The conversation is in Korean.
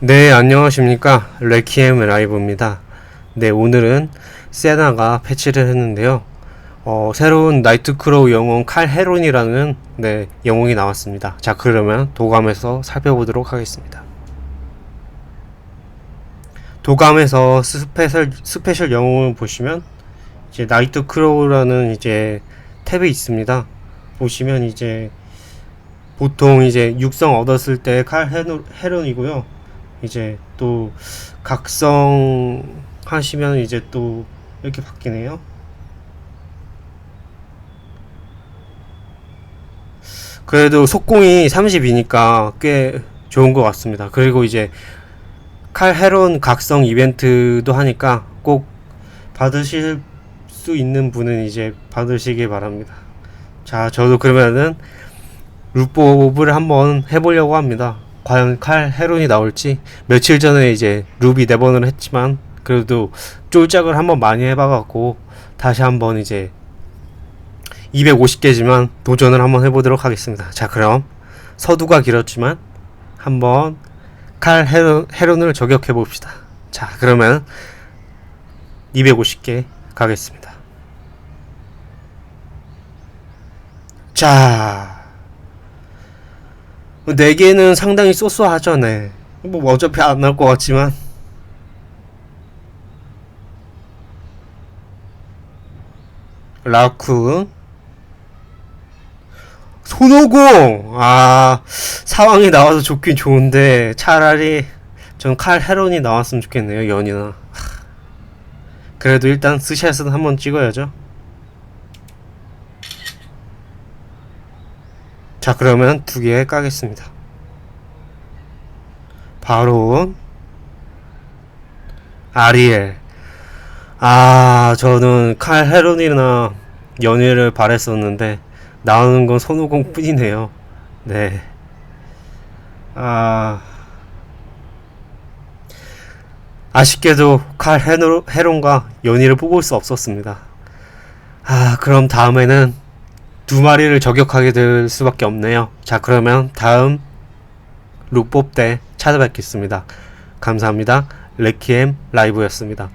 네, 안녕하십니까. 레키엠 라이브입니다. 네, 오늘은 세나가 패치를 했는데요. 어, 새로운 나이트크로우 영웅 칼 헤론이라는 네, 영웅이 나왔습니다. 자, 그러면 도감에서 살펴보도록 하겠습니다. 도감에서 스페셜, 스페셜 영웅을 보시면 이제 나이트크로우라는 이제 탭이 있습니다. 보시면 이제 보통 이제 육성 얻었을 때 칼 헤론이고요. 이제 또 각성 하시면 이제 또 이렇게 바뀌네요. 그래도 속공이 30이니까 꽤 좋은 것 같습니다. 그리고 이제 칼 헤론 각성 이벤트도 하니까 꼭 받으실 수 있는 분은 이제 받으시길 바랍니다. 자, 저도 그러면은 루법을 한번 해보려고 합니다. 과연 칼 헤론이 나올지 며칠 전에 이제 루비 네 번을 했지만 그래도 쫄짝을 한번 많이 해봐갖고 다시 한번 이제 250개지만 도전을 한번 해보도록 하겠습니다. 자 그럼 서두가 길었지만 한번 칼 헤론, 헤론을 저격해 봅시다. 자 그러면 250개 가겠습니다. 자 4개는 상당히 쏘쏘하죠, 네. 뭐 어차피 안 나올 것 같지만. 라쿠. 손오공! 아, 사왕이 나와서 좋긴 좋은데, 차라리 전 칼 헤론이 나왔으면 좋겠네요, 연이나. 그래도 일단 스샷은 한번 찍어야죠. 자 그러면 두 개 까겠습니다. 바로 아리엘. 아 저는 칼 헤론이나 연애를 바랬었는데 나오는 건 손오공 뿐이네요. 네. 아... 아쉽게도 칼 헤론과 연희를 뽑을 수 없었습니다. 아 그럼 다음에는 두 마리를 저격하게 될 수밖에 없네요. 자, 그러면 다음 룩법 때 찾아뵙겠습니다. 감사합니다. 레키엠 라이브였습니다.